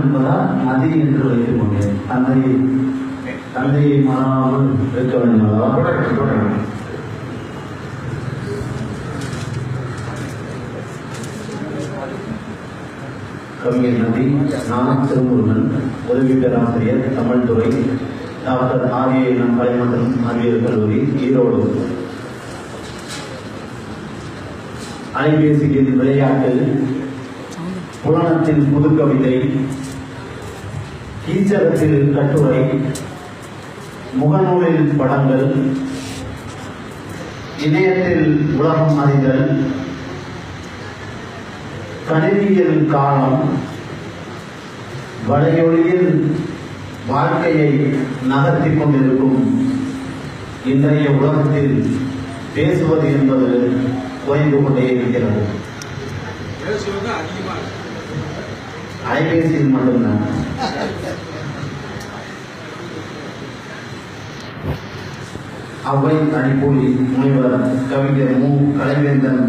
மரணம் என்பதால் நதி என்று வைத்துக் கொண்டேன். தந்தை தந்தையை மறவாமல் இருக்க வேண்டும்? அல்லவா கவிஞர் நதி நான் திருமுருகன் உதவி பேராசிரியர் தமிழ் துறை டாக்டர் ஆரியனம் கலை மற்றும் அறிவியல் கல்லூரி ஈரோடு. அலைபேசியில் விளையாட்டு புராணத்தில் புதுக்கவிதை கீச்சகத்தில் கட்டுரை முகநூலில் படங்கள் இணையத்தில் உலகம் அறிதல் கணினியில் காலம் வலையொலியில் வாழ்க்கையை நகர்த்திக் கொண்டிருக்கும் இன்றைய உலகத்தில் பேசுவது என்பது குறைந்து கொண்டே இருக்கிறது. அலைபேசியில் மட்டும்தான் அவை அடிப்பொழி முனைவர் கவிஞர் மு. கலைவேந்தன்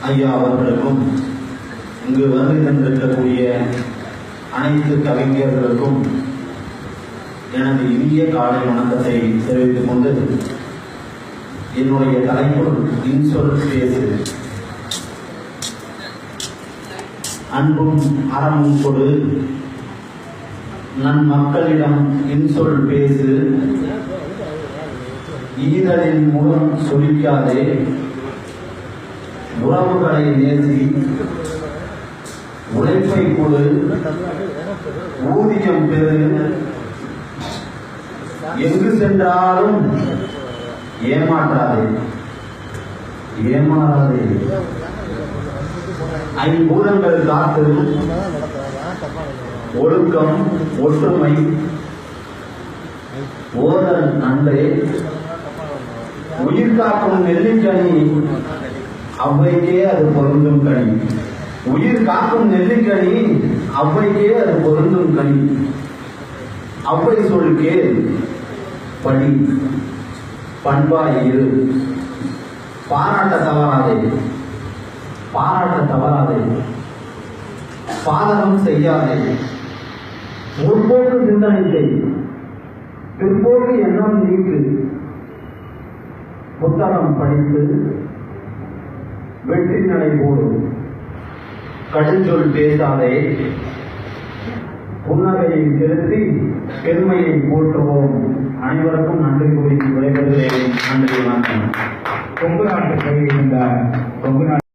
ஐயா அவர்களுக்கும் இங்கு வருகை தந்திருக்கக்கூடிய அனைத்து கவிஞர்களுக்கும் எனது இனிய காலை வணக்கத்தை தெரிவித்துக் கொண்டு என்னுடைய தலைப்பு இன்சொல் பேசு அன்பும் அறமும் கொடு. நன் மக்களிடம் இன்சொல் பேசு. ஈதலின் மூலம் சொலிக்காதே. உறவுகளை நேசி. உழைப்பை கொடு. ஊதியம் பெறு. எங்கு சென்றாலும் ஏமாற்றாதே. ஏமாறாதே. ஐம்பூதங்கள் காத்து ஒழுக்கம் ஒற்றுமை. ஓதல் நன்றே உயிர் காக்கும் நெல்லிக்கனி அவ்வைக்கே அது பொருந்தும் கனி. உயிர் காக்கும் நெல்லிக்கனி அவ்வைக்கே அது பொருந்தும் கனி. அவ்வை சொல்லுக்கே படி. பண்பாய் இரு. பாராட்ட தவறாதே. பாராட்ட தவறாதே. பாதகம் செய்யாதே. முற்போக்கு சிந்தனை செய். பிற்போக்கு எண்ணம் நீக்கு. புத்தகம் படித்து வெற்றி நடை போடும். கடுஞ்சொல் பேசாதே. புன்னகையை செலுத்தி பெருமையை போற்றுவோம். அனைவருக்கும் நன்றி கூறி விடைபெறுகிறேன். நன்றி வணக்கம். கொங்கு நாட்டு கவி கொங்கு நாட்டு